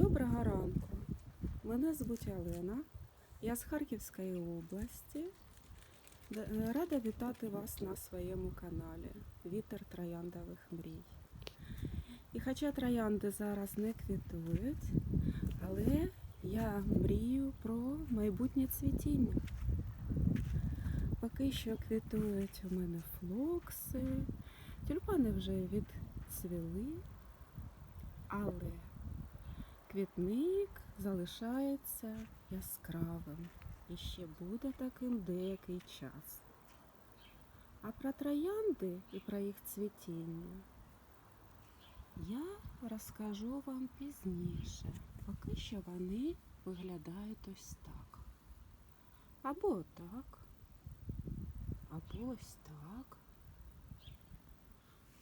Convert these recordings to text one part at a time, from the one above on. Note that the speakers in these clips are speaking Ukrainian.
Доброго ранку. Мене звуть Олена. Я з Харківської області. Е, Рада вітати вас на своєму каналі Вітер трояндових мрій. І хоча троянди зараз не квітують, але я мрію про майбутнє цвітіння. Поки що квітують у мене флокси, тюльпани вже відцвіли, але квітник залишається яскравим і ще буде таким деякий час. А про троянди і про їх цвітіння я розкажу вам пізніше. Поки що вони виглядають ось так. Або так, або ось так,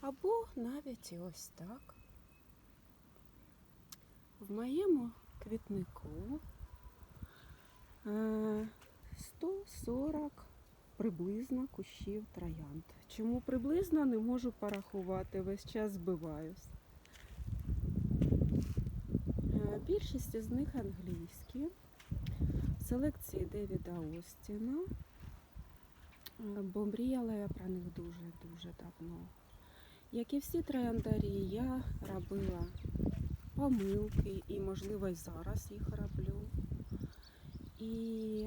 або навіть і ось так. В моєму квітнику е, 140 приблизно кущів троянд. Чому приблизно не можу порахувати, весь час збиваюсь. Е, Більшість із них англійські, селекції Девіда Остіна, Е, бо мріяла я про них дуже-дуже давно. Як і всі трояндарі, я робила помилки, і, можливо, й зараз їх роблю. І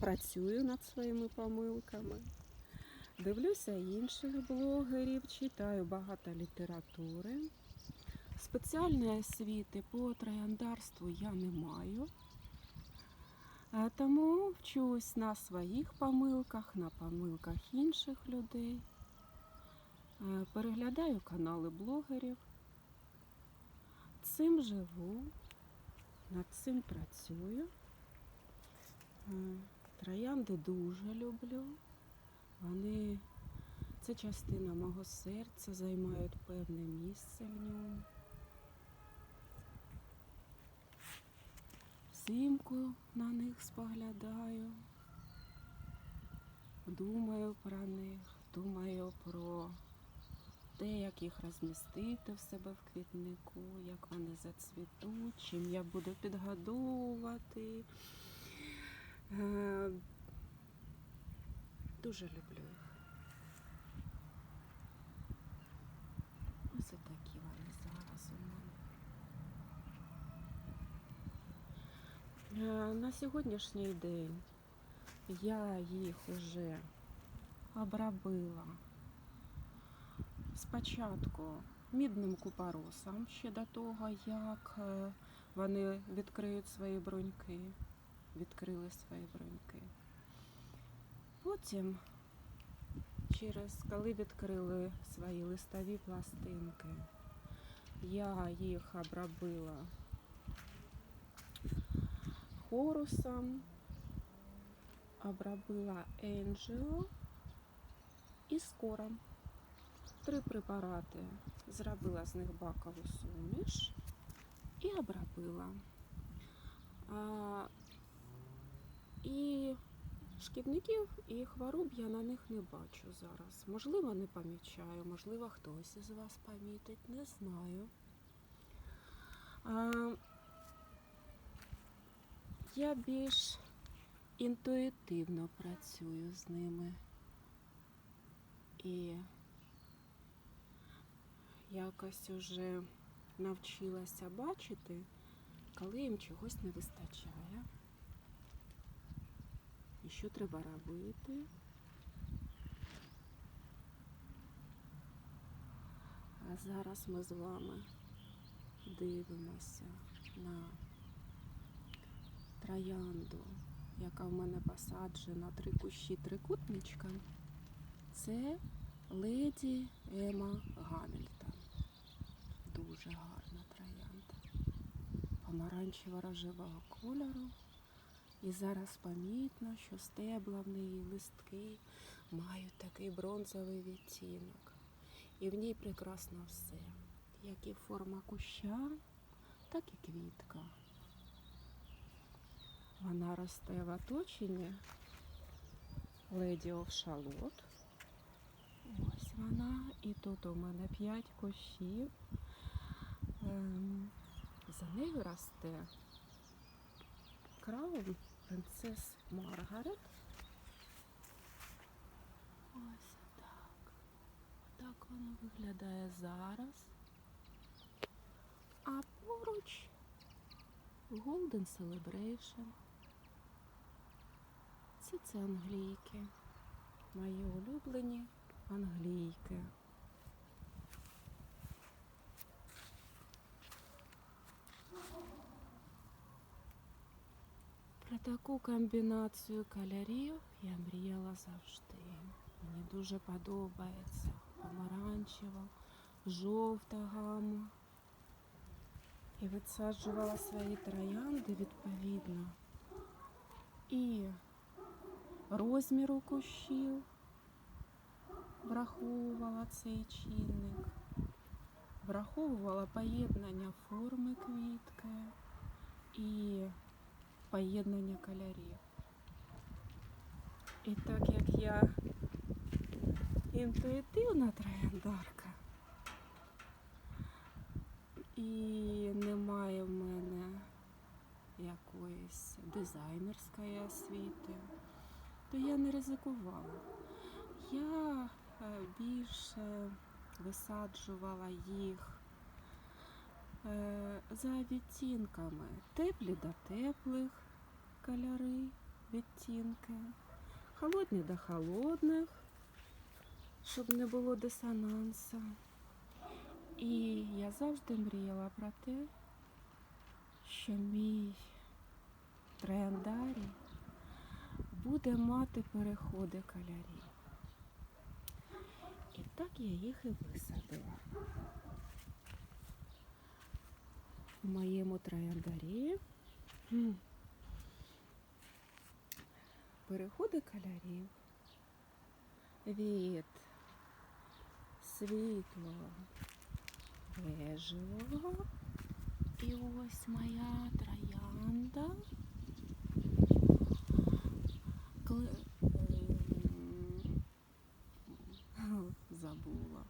працюю над своїми помилками. Дивлюся інших блогерів, читаю багато літератури. Спеціальної освіти по трояндарству я не маю. Тому вчусь на своїх помилках, на помилках інших людей. Е, Переглядаю канали блогерів. Цим живу, над цим працюю. Е, Троянди дуже люблю. Вони це частина мого серця, займають певне місце в ньому. Взимку на них споглядаю, думаю про них, думаю про те, як їх розмістити в себе в квітнику, як вони зацвітуть, чим я буду підгодовувати. Е, Дуже люблю їх. Ось такі вони зараз у мене. Е, На сьогоднішній день я їх уже обробила спочатку мідним купоросом ще до того, як е, вони відкриють свої бруньки, відкрили свої бруньки. Потім, через коли відкрили свої листові пластинки, я їх обробила хорусом, обробила енджіо і скором. Три препарати зробила з них бакову суміш і обробила. А, і шкідників і хвороб я на них не бачу зараз. Можливо, не помічаю, можливо, хтось із вас помітить, не знаю. А, я більш інтуїтивно працюю з ними. І якось уже навчилася бачити, коли їм чогось не вистачає. І що треба робити. А зараз ми з вами дивимося на троянду, яка в мене посаджена три кущі трикутничка. Це леді Ема Гамільтон. Дуже гарна троянда. Помаранчево-рожевого кольору. І зараз помітно, що стебла в неї листки мають такий бронзовий відтінок. І в ній прекрасно все. Як і форма куща, так і квітка. Вона росте в оточенні леді Овшалот. Ось вона. І тут у мене 5 кущів. Ем, За нею росте краун принцес Маргарет. Ось так. Так воно виглядає зараз. А поруч Golden Celebration. Всі це англійки. Мої улюблені англійки. таку комбінацію кольорів я мріяла завжди. Мені дуже подобається помаранчева, жовта гама. І висаджувала свої троянди відповідно. І розміру кущів враховувала цей чинник, враховувала поєднання форми квітки і поєднання кольорів. І так як я інтуїтивна трояндарка, і немає в мене якоїсь дизайнерської освіти, то я не ризикувала. Я е, більше висаджувала їх за відтінками. Теплі до теплих кольори, відтінки, холодні до холодних, щоб не було дисонансу. І я завжди мріяла про те, що мій трояндарій буде мати переходи кольорів. І так я їх і висадила. В моєму трояндарі переходи кольорів від світлого бежевого. І ось моя троянда. Ем, Забула.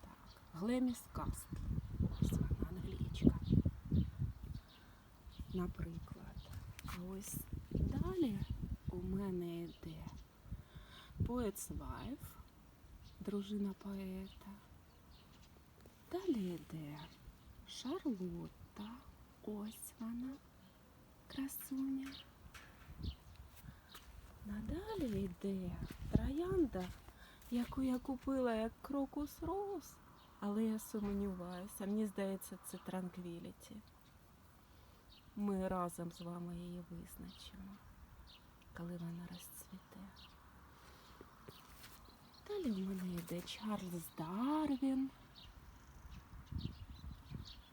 Так. Глеміс Каст. Ось вона англічка. Наприклад. А ось далі у мене йде Poet's Wife, дружина поета. Далі йде Шарлотта. Ось вона, красуня. Надалі йде троянда, яку я купила як крокус роз, але я сумніваюся. Мені здається, це транквіліті. Ми разом з вами її визначимо, коли вона розцвіте. Далі в мене йде Чарльз Дарвін.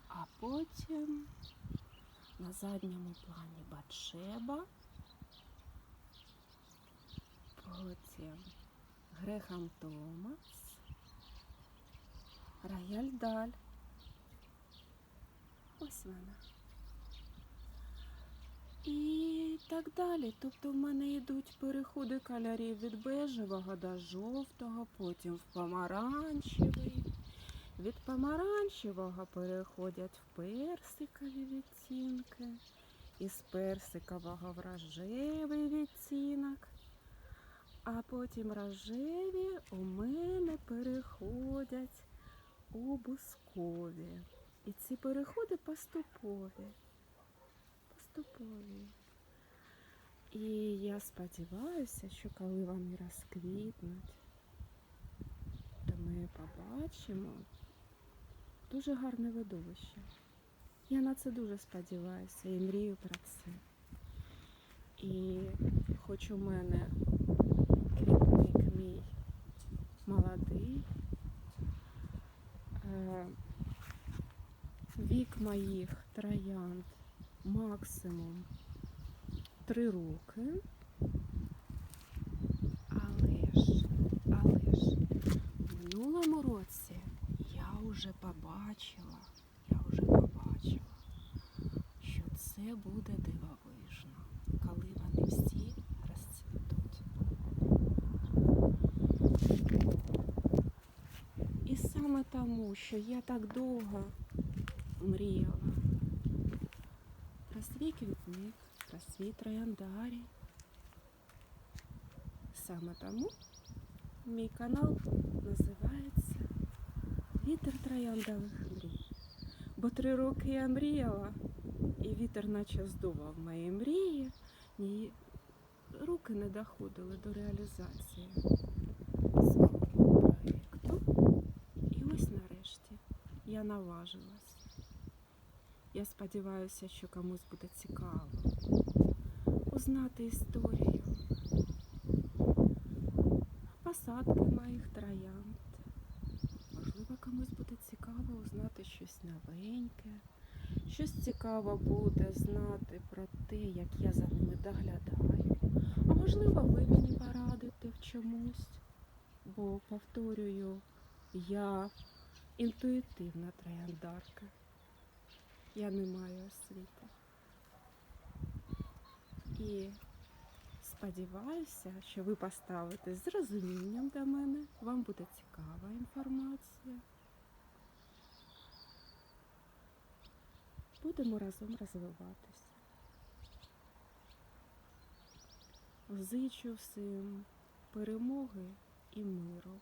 А потім на задньому плані Батшеба. Потім Грехам Томас, Рояль Даль. Ось вона. І так далі. Тобто в мене йдуть переходи кольорів від бежевого до жовтого, потім в помаранчевий. Від помаранчевого переходять в персикові відтінки, із персикового в рожевий відтінок. А потім рожеві у мене переходять у бускові. І ці переходи поступові. Поступові. І я сподіваюся, що коли вони розквітнуть, то ми побачимо дуже гарне видовище. Я на це дуже сподіваюся і мрію про це. І хоч у мене квітник мій молодий, е, вік моїх троянд максимум три роки. Але ж, але ж, в минулому році я вже побачила, я вже побачила, що це буде дивовижно, коли вони всі розцвітуть. І саме тому, що я так довго мріяла свій квітник, про свій трояндарій. Саме тому мій канал називається Вітер трояндових мрій. Бо три роки я мріяла, і вітер наче здував мої мрії, ні руки не доходили до реалізації свого проєкту. І ось нарешті я наважилась. Я сподіваюся, що комусь буде цікаво узнати історію посадки моїх троянд. Можливо, комусь буде цікаво узнати щось новеньке. Щось цікаво буде знати про те, як я за ними доглядаю. А можливо, ви мені порадите в чомусь. Бо, повторюю, я інтуїтивна трояндарка. Я не маю освіти. І сподіваюся, що ви поставите з розумінням до мене. Вам буде цікава інформація. Будемо разом розвиватися. Зичу всім перемоги і миру.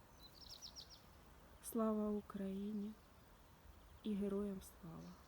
Слава Україні і героям слава!